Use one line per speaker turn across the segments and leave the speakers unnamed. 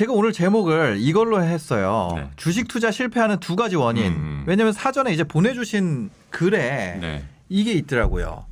제가 오늘 제목을 이걸로 했어요.
네.
주식 투자 실패하는 두 가지 원인.
음.
왜냐면 사전에 이제 보내주신 글에
네.
이게 있더라고요.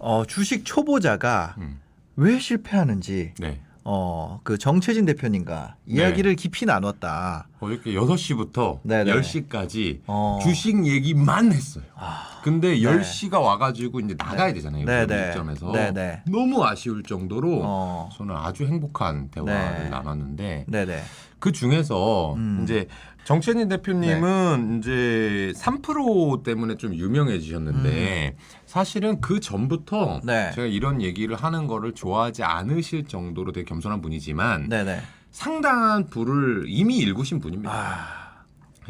어, 주식 초보자가
음.
왜 실패하는지
네.
어, 그 정채진 대표님과 이야기를 깊이 나눴다.
어저께 6시부터
네네.
10시까지
어.
주식 얘기만 했어요.
아,
근데
네.
10시가 와가지고 이제 나가야 되잖아요.
네네.
네. 점에서
네 네.
너무 아쉬울 정도로
어.
저는 아주 행복한 대화를
네.
나눴는데
네네.
그 중에서
음.
이제 정채진 대표님은 이제 3% 때문에 좀 유명해지셨는데 사실은 그 전부터
음. 네.
제가 이런 얘기를 하는 거를 좋아하지 않으실 정도로 되게 겸손한 분이지만
네네.
상당한 부를 이미 일구신 분입니다.
아,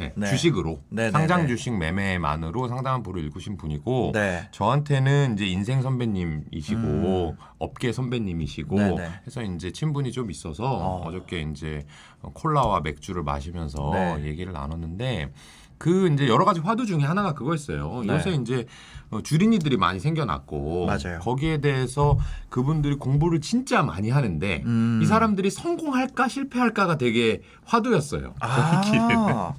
네,
네.
주식으로
네네네.
상장 주식 매매만으로 상당한 부를 일구신 분이고
네.
저한테는 이제 인생 선배님이시고 업계 선배님이시고
음. 네네.
해서 이제 친분이 좀 있어서
어.
어. 저께 이제 콜라와 맥주를 마시면서
네.
얘기를 나눴는데 그 이제 여러 가지 화두 중에 하나가 그거였어요.
네.
요새 이제 어, 주린이들이 많이 생겨났고
맞아요.
거기에 대해서 그분들이 공부를 진짜 많이 하는데
음.
이 사람들이 성공할까 실패할까가 되게 화두였어요.
아,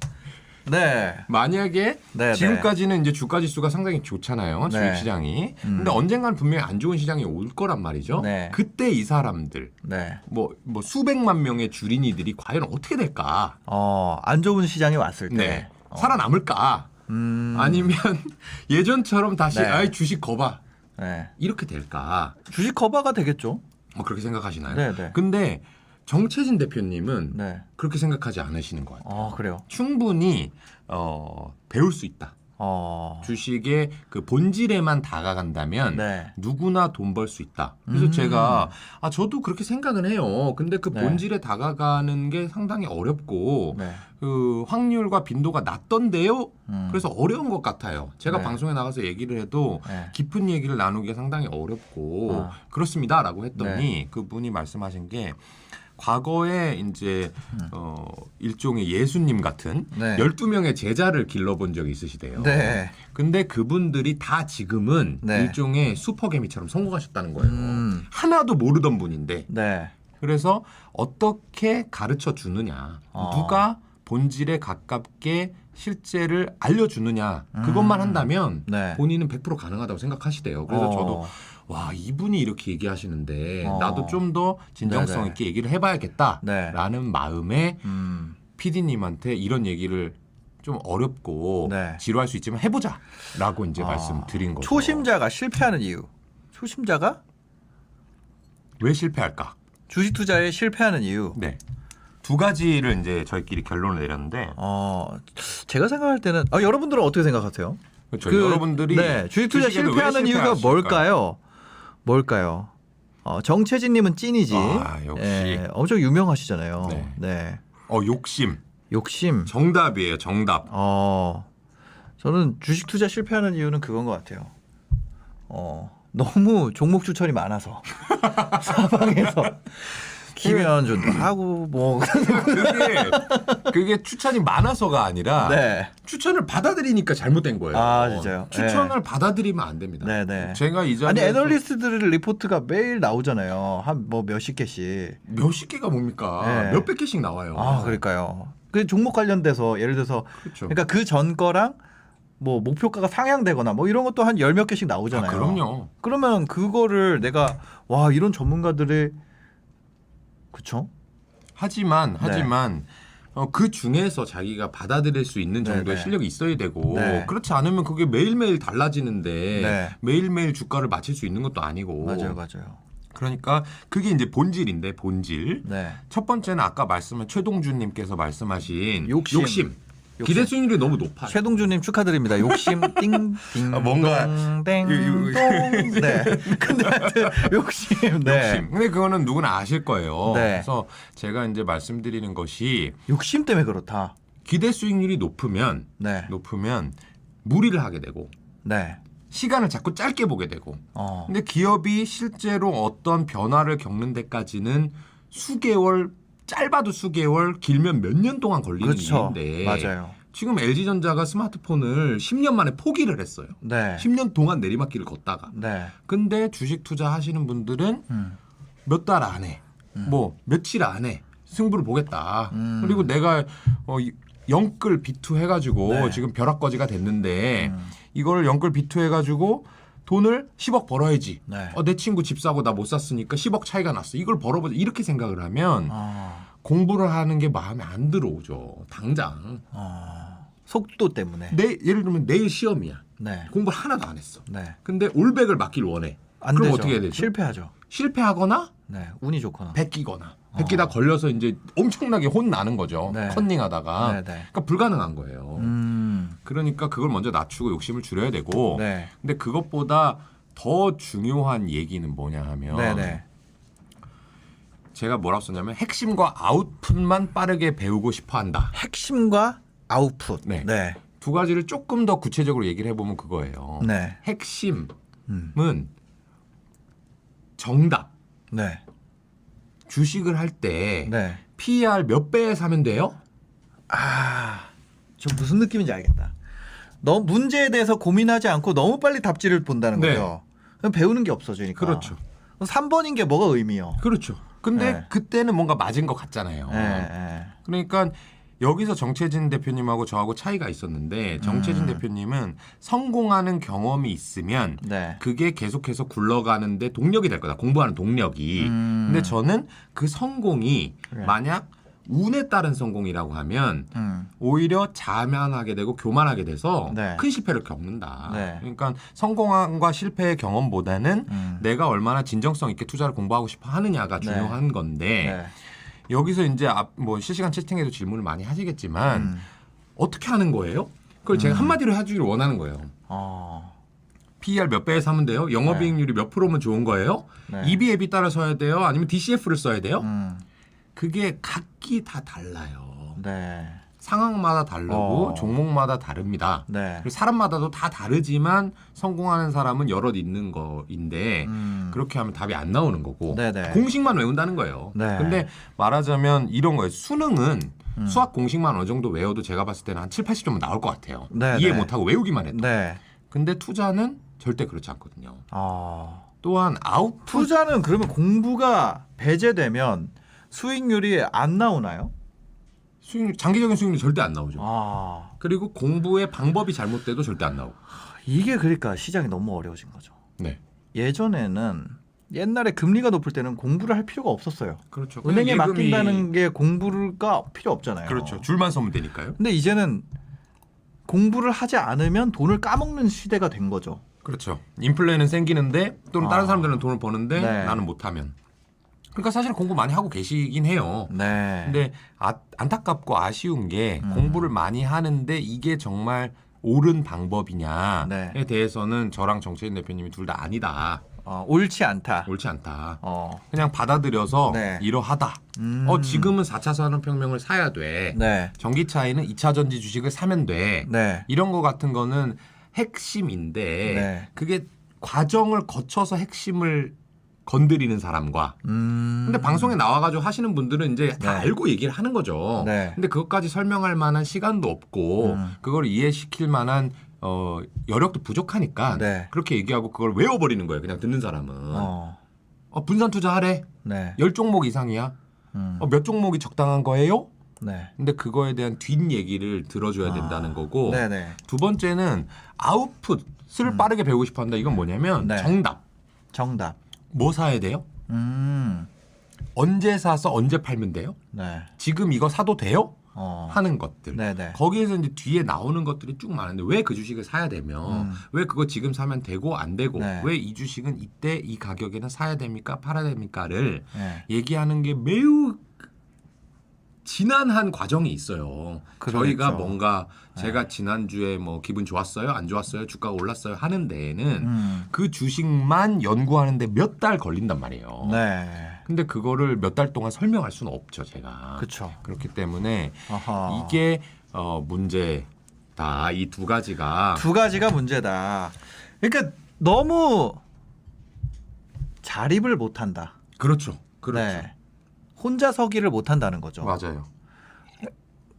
네.
만약에
네,
지금까지는 이제 주가 지수가 상당히 좋잖아요.
네.
주식 시장이.
음.
근데 언젠가는 분명히 안 좋은 시장이 올 거란 말이죠.
네.
그때 이 사람들
네.
뭐, 뭐 수백만 명의 주린이들이 과연 어떻게 될까?
어, 안 좋은 시장이 왔을 때.
네.
어.
살아남을까?
음.
아니면 예전처럼 다시
네.
아이 주식 거봐.
네.
이렇게 될까?
주식 커버가 되겠죠.
뭐 그렇게 생각하시나요?
네, 네.
근데 정채진 대표님은
네.
그렇게 생각하지 않으시는 것 같아요.
어, 그래요.
충분히 어, 배울 수 있다.
어.
주식의 그 본질에만 다가간다면
네.
누구나 돈 벌 수 있다. 그래서
음.
제가 아 저도 그렇게 생각은 해요. 근데 그
네.
본질에 다가가는 게 상당히 어렵고
네.
그 확률과 빈도가 낮던데요.
음.
그래서 어려운 것 같아요. 제가
네.
방송에 나가서 얘기를 해도
네.
깊은 얘기를 나누기가 상당히 어렵고
아.
그렇습니다라고 했더니 그분이 말씀하신 게 과거에 이제 어 일종의 예수님 같은
음. 네.
12명의 제자를 길러본 적이 있으시대요.
네.
근데 그분들이 다 지금은
네.
일종의 슈퍼개미처럼 성공하셨다는 거예요.
음.
하나도 모르던 분인데
네.
그래서 어떻게 가르쳐 주느냐,
어.
누가 본질에 가깝게 실제를 알려주느냐 그것만 한다면
네.
본인은 100% 가능하다고 생각하시대요. 그래서
어.
저도 와 이분이 이렇게 얘기하시는데
어.
나도 좀 더 진정성
네네.
있게 얘기를 해봐야겠다라는
네.
마음에
음.
PD님한테 이런 얘기를 좀 어렵고
네.
지루할 수 있지만 해보자라고 이제
아.
말씀드린 거죠.
초심자가 실패하는 이유. 초심자가
왜 실패할까?
주식 투자에 실패하는 이유.
네. 두 가지를 이제 저희끼리 결론을 내렸는데
어, 제가 생각할 때는 아, 여러분들은 어떻게 생각하세요?
그렇죠. 여러분들이
네, 주식 투자 실패하는 이유가? 뭘까요? 뭘까요? 어, 정채진님은 찐이지.
아, 역시.
예, 엄청 유명하시잖아요.
네.
네.
어 욕심
욕심.
정답이에요. 정답.
어, 저는 주식 투자 실패하는 이유는 그건 것 같아요. 어, 너무 종목 추천이 많아서 사방에서 김현준도 하고 뭐
그게 그게 추천이 많아서가 아니라
네.
추천을 받아들이니까 잘못된 거예요.
아, 진짜요?
추천을 받아들이면 안 됩니다.
네, 네.
제가 이
아니
자리에서
애널리스트들 리포트가 매일 나오잖아요. 한 뭐 몇십 개씩.
몇십 개가 뭡니까?
네.
몇백 개씩 나와요.
아, 그러니까요. 그 종목 관련돼서 예를 들어서
그렇죠.
그러니까 그 전 거랑 뭐 목표가가 상향되거나 뭐 이런 것도 한 열 몇 개씩 나오잖아요.
아, 그럼요.
그러면 그거를 내가 와 이런 전문가들의 그쵸?
하지만
네.
하지만 어, 그 중에서 자기가 받아들일 수 있는
네,
정도의
네.
실력이 있어야 되고
네.
그렇지 않으면 그게 매일매일 달라지는데
네.
매일매일 주가를 맞출 수 있는 것도 아니고
맞아요, 맞아요.
그러니까 그게 이제 본질인데 본질
네.
첫 번째는 아까 말씀한 최동준님께서 말씀하신
욕심.
욕심. 기대 수익률이 너무 높아요.
최동주님 축하드립니다. 욕심 띵 띵
아, 뭔가
땡 네. 근데 하여튼 욕심. 네.
욕심. 근데 그거는 누구나 아실 거예요.
네.
그래서 제가 이제 말씀드리는 것이
욕심 때문에 그렇다.
기대 수익률이 높으면
네.
높으면 무리를 하게 되고
네.
시간을 자꾸 짧게 보게 되고
어.
근데 기업이 실제로 어떤 변화를 겪는 데까지는 수개월 짧아도 수개월 길면 몇 년 동안 걸리는
그렇죠.
일인데
맞아요.
지금 LG전자가 스마트폰을 10년 만에 포기를 했어요.
네.
10년 동안 내리막길을 걷다가.
네.
근데 주식 투자 하시는 분들은
음.
몇 달 안에 뭐 며칠 안에 승부를 보겠다.
음.
그리고 내가 어, 이- 영끌 비투 해가지고
네.
지금 벼락거지가 됐는데
음.
이걸 영끌 비투 해가지고 돈을 10억 벌어야지.
네.
어, 내 친구 집 사고 나 못 샀으니까 10억 차이가 났어. 이걸 벌어보자. 이렇게 생각을 하면
아,
공부를 하는 게 마음에 안 들어오죠. 당장.
아, 속도 때문에.
내 예를 들면 내일 시험이야.
네.
공부를 하나도 안 했어.
네.
근데 올백을 맞길 원해.
안
그럼
되죠.
어떻게 해야 되죠?
실패하죠.
실패하거나
네. 운이 좋거나.
베끼거나 베끼다 걸려서 이제 엄청나게 혼 나는 거죠.
네.
컨닝하다가
네, 네.
그러니까 불가능한 거예요.
음.
그러니까 그걸 먼저 낮추고 욕심을 줄여야 되고
네.
근데 그것보다 더 중요한 얘기는 뭐냐 하면
네, 네.
제가 뭐라고 썼냐면 핵심과 아웃풋만 빠르게 배우고 싶어 한다.
핵심과 아웃풋.
네.
네.
두 가지를 조금 더 구체적으로 얘기를 해보면 그거예요.
네.
핵심은
음.
정답.
네.
주식을 할때
네.
PER 몇 배에 사면 돼요?
아, 저 무슨 느낌인지 알겠다. 너 문제에 대해서 고민하지 않고 너무 빨리 답지를 본다는
네.
거죠. 그럼 배우는 게 없어지니까.
그렇죠.
3번인 게 뭐가 의미요?
그렇죠. 근데
네.
그때는 뭔가 맞은 것 같잖아요.
예, 예.
그러니까 여기서 정채진 대표님하고 저하고 차이가 있었는데 정채진
음.
대표님은 성공하는 경험이 있으면
네.
그게 계속해서 굴러가는데 동력이 될 거다. 공부하는 동력이.
음.
근데 저는 그 성공이
그래.
만약 운에 따른 성공이라고 하면
음.
오히려 자만하게 되고 교만하게 돼서
네.
큰 실패를 겪는다.
네.
그러니까 성공함과 실패의 경험보다는
음.
내가 얼마나 진정성 있게 투자를 공부하고 싶어 하느냐가
네.
중요한 건데
네.
여기서 이제 앞뭐 실시간 채팅에도 질문을 많이 하시겠지만
음.
어떻게 하는 거예요? 그걸 제가 한마디로 해주길 원하는 거예요.
어.
PER 몇 배에 사면 돼요? 영업이익률이 몇 프로면 좋은 거예요?
네.
EB앱이 따라 써야 돼요? 아니면 DCF를 써야 돼요?
음.
그게 각기 다 달라요.
네.
상황마다 다르고
어.
종목마다 다릅니다.
네.
그리고 사람마다도 다 다르지만 성공하는 사람은 여럿 있는 거인데
음.
그렇게 하면 답이 안 나오는 거고
네네.
공식만 외운다는 거예요.
네.
근데 말하자면 이런 거예요. 수능은
음.
수학 공식만 어느 정도 외워도 제가 봤을 때는 한 7, 80점은 나올 것 같아요.
네,
이해
네.
못하고 외우기만 해도.
네.
근데 투자는 절대 그렇지 않거든요.
어.
또한 아웃풋
투자는 그러면 공부가 배제되면 수익률이 안 나오나요?
수익률 장기적인 수익률 절대 안 나오죠.
아.
그리고 공부의 방법이 잘못돼도 절대 안 나오고.
이게 그러니까 시장이 너무 어려워진 거죠.
네.
예전에는 옛날에 금리가 높을 때는 공부를 할 필요가 없었어요.
그렇죠.
은행에
예금이-
맡긴다는 게 공부가 필요 없잖아요.
그렇죠. 줄만 서면 되니까요.
근데 이제는 공부를 하지 않으면 돈을 까먹는 시대가 된 거죠.
그렇죠. 인플레는 생기는데 또는 다른
아.
사람들은 돈을 버는데
네.
나는 못하면. 그러니까 사실 공부 많이 하고 계시긴 해요.
네.
근데 아, 안타깝고 아쉬운 게
음.
공부를 많이 하는데 이게 정말 옳은 방법이냐에
네.
대해서는 저랑 정채인 대표님이 둘 다 아니다.
어, 옳지 않다.
옳지 않다.
어.
그냥 받아들여서
네.
이러하다.
음.
어 지금은 4차 산업혁명을 사야 돼.
네.
전기차에는 2차 전지 주식을 사면 돼.
네.
이런 거 같은 거는 핵심인데
네.
그게 과정을 거쳐서 핵심을 건드리는 사람과
음.
근데 방송에 나와가지고 하시는 분들은 이제 다
네.
알고 얘기를 하는 거죠.
네.
근데 그것까지 설명할 만한 시간도 없고
음.
그걸 이해시킬 만한 어, 여력도 부족하니까
네.
그렇게 얘기하고 그걸 외워버리는 거예요. 그냥 듣는 사람은 어.
어.
분산 투자하래.
네.
열 종목 이상이야.
음.
어, 몇 종목이 적당한 거예요?
네.
근데 그거에 대한 뒷 얘기를 들어줘야
아.
된다는 거고
네네.
두 번째는 아웃풋을 빠르게 배우고 싶어 한다. 이건 뭐냐면
음. 네.
정답.
정답.
뭐 사야 돼요?
음.
언제 사서 언제 팔면 돼요?
네.
지금 이거 사도 돼요?
어.
하는 것들.
네네.
거기에서 이제 뒤에 나오는 것들이 쭉 많은데 왜 그 주식을 사야 되며
음.
왜 그거 지금 사면 되고 안 되고
네.
왜이 주식은 이때 이 가격에는 사야 됩니까 팔아야 됩니까를
네.
얘기하는 게 매우 지난한 과정이 있어요.
그러겠죠.
저희가 뭔가
네.
제가 지난주에 뭐 기분 좋았어요, 안 좋았어요, 주가가 올랐어요 하는 데에는
음.
그 주식만 연구하는데 몇 달 걸린단 말이에요.
네.
근데 그거를 몇 달 동안 설명할 수는 없죠, 제가.
그렇죠.
그렇기 때문에
아하.
이게 어, 문제다. 이 두 가지가
두 가지가 문제다. 그러니까 너무 자립을 못 한다.
그렇죠. 그렇죠.
네. 혼자 서기를 못 한다는 거죠.
맞아요.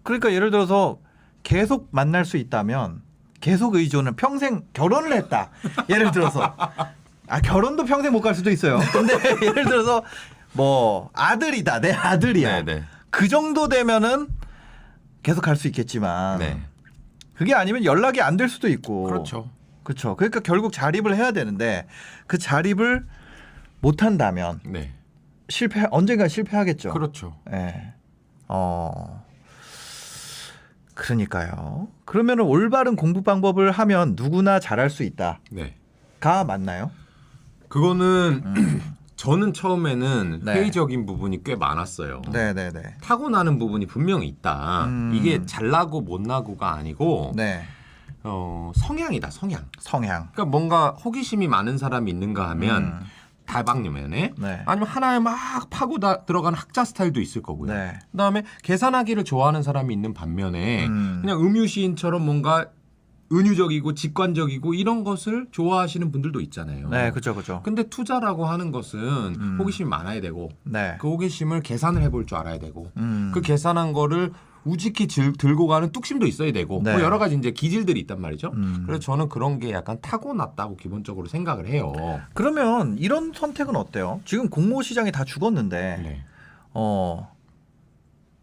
그러니까 예를 들어서 계속 만날 수 있다면 계속 의존은 평생 결혼을 했다. 예를 들어서 아 결혼도 평생 못 갈 수도 있어요. 근데 예를 들어서 뭐 아들이다. 내 아들이야.
네, 네.
그 정도 되면은 계속 할수 있겠지만
네.
그게 아니면 연락이 안 될 수도 있고
그렇죠.
그렇죠. 그러니까 결국 자립을 해야 되는데 그 자립을 못 한다면
네.
실패 언젠가 실패하겠죠.
그렇죠.
예. 어. 그러니까요. 그러면은 올바른 공부 방법을 하면 누구나 잘할 수 있다가
네.
맞나요?
그거는 저는 처음에는
네.
회의적인 부분이 꽤 많았어요.
네, 네, 네.
타고나는 부분이 분명히 있다.
음.
이게 잘나고 못나고가 아니고
네.
어, 성향이다. 성향.
성향.
그러니까 뭔가 호기심이 많은 사람이 있는가 하면
음.
다방면에
네.
아니면 하나에 막 파고 다, 들어가는 학자 스타일도 있을 거고요.
네.
그다음에 계산하기를 좋아하는 사람이 있는 반면에
음.
그냥 음유시인처럼 뭔가 은유적이고 직관적이고 이런 것을 좋아하시는 분들도 있잖아요.
네, 그죠, 그죠.
근데 투자라고 하는 것은
음.
호기심이 많아야 되고
네.
그 호기심을 계산을 해볼 줄 알아야 되고
음.
그 계산한 거를 우직히 질- 들고 가는 뚝심도 있어야 되고
네.
뭐 여러 가지 이제 기질들이 있단 말이죠.
음.
그래서 저는 그런 게 약간 타고났다고 기본적으로 생각을 해요.
그러면 이런 선택은 어때요? 지금 공모 시장이 다 죽었는데
네.
어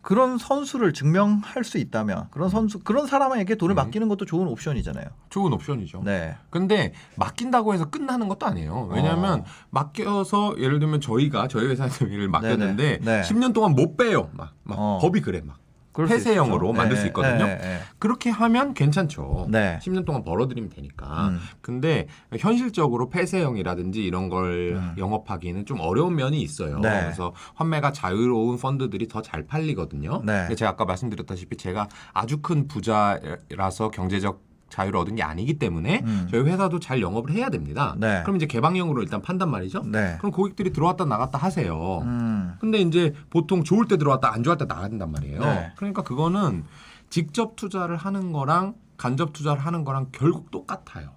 그런 선수를 증명할 수 있다면 그런 선수 그런 사람에게 돈을
음.
맡기는 것도 좋은 옵션이잖아요.
좋은 옵션이죠.
네.
근데 맡긴다고 해서 끝나는 것도 아니에요. 왜냐하면
어.
맡겨서 예를 들면 저희가 저희 회사에서 일을 맡겼는데
네네. 네.
10년 동안 못 빼요. 막, 막
어.
법이 그래 막. 폐쇄형으로. 만들 수
네,
있거든요.
네, 네.
그렇게 하면 괜찮죠.
네.
10년 동안 벌어들이면 되니까.
음.
근데 현실적으로 폐쇄형이라든지 이런 걸
음.
영업하기는 좀 어려운 면이 있어요.
네.
그래서 환매가 자유로운 펀드들이 더 잘 팔리거든요.
네.
제가 아까 말씀드렸다시피 제가 아주 큰 부자라서 경제적 자유를 얻은 게 아니기 때문에
음.
저희 회사도 잘 영업을 해야 됩니다.
네.
그럼 이제 개방형으로 일단 판단 말이죠.
네.
그럼 고객들이 들어왔다 나갔다 하세요.
음.
근데 이제 보통 좋을 때 들어왔다 안 좋을 때 나간단 말이에요.
네.
그러니까 그거는 직접 투자를 하는 거랑 간접 투자를 하는 거랑 결국 똑같아요.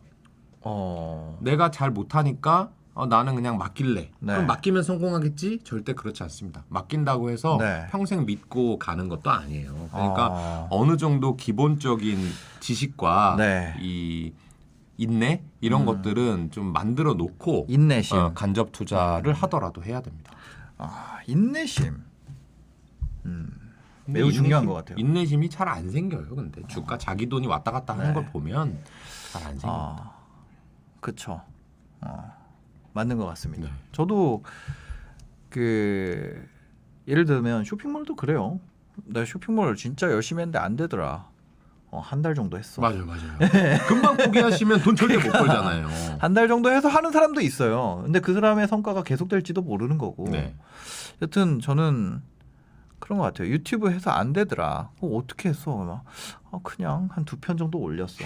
어.
내가 잘 못하니까 어, 나는 그냥 맡길래.
네.
그럼 맡기면 성공하겠지? 절대 그렇지 않습니다. 맡긴다고 해서
네.
평생 믿고 가는 것도 아니에요. 그러니까
어.
어느 정도 기본적인 지식과
네.
이 인내 이런
음.
것들은 좀 만들어 놓고
인내심.
어, 간접 투자를 하더라도 해야 됩니다.
아, 인내심. 음. 매우 중요한
인내심-
것 같아요.
인내심이 잘 안 생겨요. 근데 주가 자기 돈이 왔다 갔다 하는
네.
걸 보면 잘 안 생깁니다.
아. 어, 맞는 것 같습니다.
네.
저도 그 예를 들면 쇼핑몰도 그래요. 내가 쇼핑몰 진짜 열심히 했는데 안 되더라. 어, 한 달 정도 했어.
맞아요, 맞아요. 금방 포기하시면 돈 절대 못 벌잖아요.
한 달 정도 해서 하는 사람도 있어요. 근데 그 사람의 성과가 계속될지도 모르는 거고.
네.
여튼 저는 그런 것 같아요. 유튜브 해서 안 되더라. 어, 어떻게 했어? 막, 어, 그냥 한 두 편 정도 올렸어.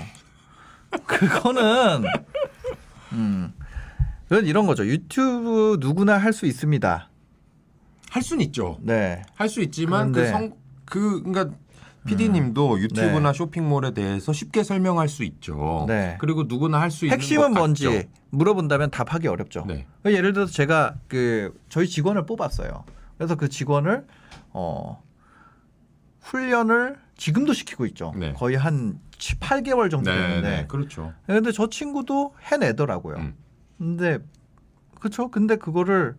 그거는 음 그건 이런 거죠. 유튜브 누구나 할 수 있습니다.
할 수는 있죠.
네.
할 수 있지만 그성그 그러니까 PD님도 유튜브나
네.
쇼핑몰에 대해서 쉽게 설명할 수 있죠.
네.
그리고 누구나 할 수 있는
핵심은
것
뭔지
같죠.
물어본다면 답하기 어렵죠.
네.
예를 들어서 제가 그 저희 직원을 뽑았어요. 그래서 그 직원을 어 훈련을 지금도 시키고 있죠.
네.
거의 한 7, 8개월 정도
네,
됐는데.
네, 그렇죠.
근데 저 친구도 해내더라고요.
음.
근데 그렇죠. 근데 그거를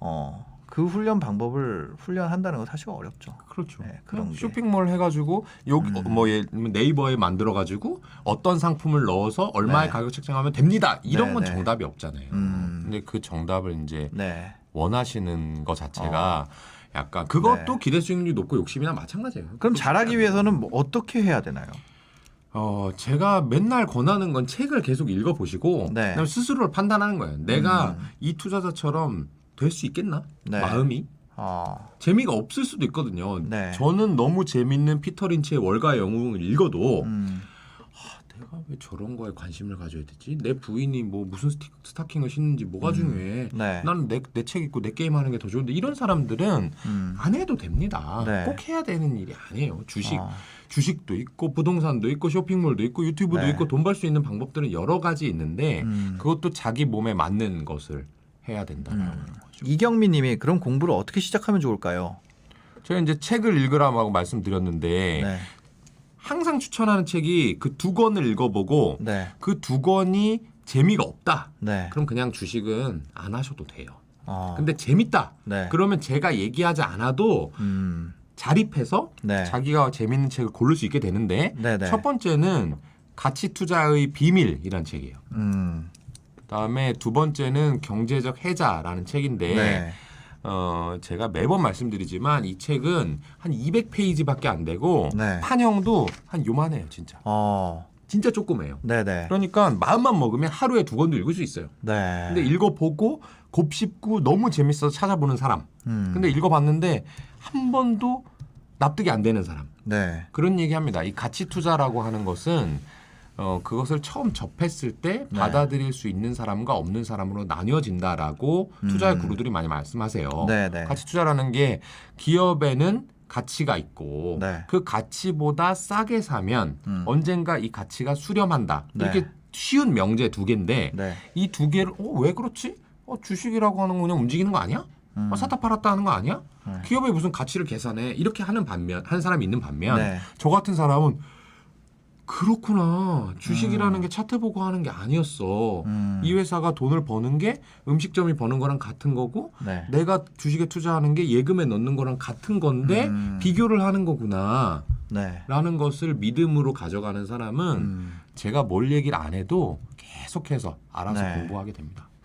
어 그 훈련 방법을 훈련한다는 건 사실 어렵죠.
그렇죠.
네, 그런 게.
쇼핑몰 해가지고 여기
음.
어, 뭐 예를 들면 네이버에 만들어가지고 어떤 상품을 넣어서 얼마의
네.
가격 책정하면 됩니다. 이런
네,
건
네.
정답이 없잖아요.
음.
근데 그 정답을 이제
네.
원하시는 것 자체가 약간 그것도
네.
기대 수익률이 높고 욕심이나 마찬가지예요.
그럼 잘하기 위해서는 뭐 어떻게 해야 되나요?
어, 제가 맨날 권하는 건 책을 계속 읽어보시고,
네.
그다음에 스스로를 판단하는 거예요. 내가
음.
이 투자자처럼 될 수 있겠나?
네.
마음이?
어.
재미가 없을 수도 있거든요.
네.
저는 너무 재밌는 피터 린치의 월가의 영웅을 읽어도,
음.
내가 왜 저런 거에 관심을 가져야 되지? 내 부인이 뭐 무슨 스티, 스타킹을 신는지 뭐가 중요해?
네.
나는 내 내 책 읽고 내 게임 하는 게 더 좋은데 이런 사람들은
음.
안 해도 됩니다.
네.
꼭 해야 되는 일이 아니에요. 주식
어.
주식도 있고 부동산도 있고 쇼핑몰도 있고 유튜브도
네.
있고 돈 벌 수 있는 방법들은 여러 가지 있는데
음.
그것도 자기 몸에 맞는 것을 해야 된다는
음.
거죠.
이경민 님이 그럼 공부를 어떻게 시작하면 좋을까요?
제가 이제 책을 읽으라고 말씀드렸는데
네.
항상 추천하는 책이 그 두 권을 읽어보고
네.
그 두 권이 재미가 없다.
네.
그럼 그냥 주식은 안 하셔도 돼요.
어.
근데 재밌다.
네.
그러면 제가 얘기하지 않아도
음.
자립해서
네.
자기가 재밌는 책을 고를 수 있게 되는데
네네.
첫 번째는 가치 투자의 비밀이라는 책이에요.
음.
그다음에 두 번째는 경제적 해자라는 책인데
네.
어 제가 매번 말씀드리지만 이 책은 한 200페이지밖에 안 되고
네.
판형도 한 요만해요, 진짜.
어.
진짜 조그매요.
네네.
그러니까 마음만 먹으면 하루에 두 권도 읽을 수 있어요.
네.
근데 읽어보고 곱씹고 너무 재밌어서 찾아보는 사람.
음.
근데 읽어봤는데 한 번도 납득이 안 되는 사람.
네.
그런 얘기합니다. 이 가치 투자라고 하는 것은 어 그것을 처음 접했을 때
네.
받아들일 수 있는 사람과 없는 사람으로 나뉘어진다라고 투자의
음.
구루들이 많이 말씀하세요.
네네.
가치 투자라는 게 기업에는 가치가 있고
네.
그 가치보다 싸게 사면
음.
언젠가 이 가치가 수렴한다.
네.
이렇게 쉬운 명제 두 개인데
네.
이두 개를 어 왜 그렇지? 어 주식이라고 하는 거 그냥 움직이는 거 아니야?
음.
어, 샀다 팔았다 하는 거 아니야?
네.
기업의 무슨 가치를 계산해 이렇게 하는 반면 한 사람이 있는 반면
네.
저 같은 사람은 그렇구나 주식이라는 게 차트 보고 하는 게 아니었어
음.
이 회사가 돈을 버는 게 음식점이 버는 거랑 같은 거고
네.
내가 주식에 투자하는 게 예금에 넣는 거랑 같은 건데
음.
비교를 하는 거구나
네.
라는 것을 믿음으로 가져가는 사람은
음.
제가 뭘 얘기를 안 해도 계속해서 알아서
네.
공부하게 됩니다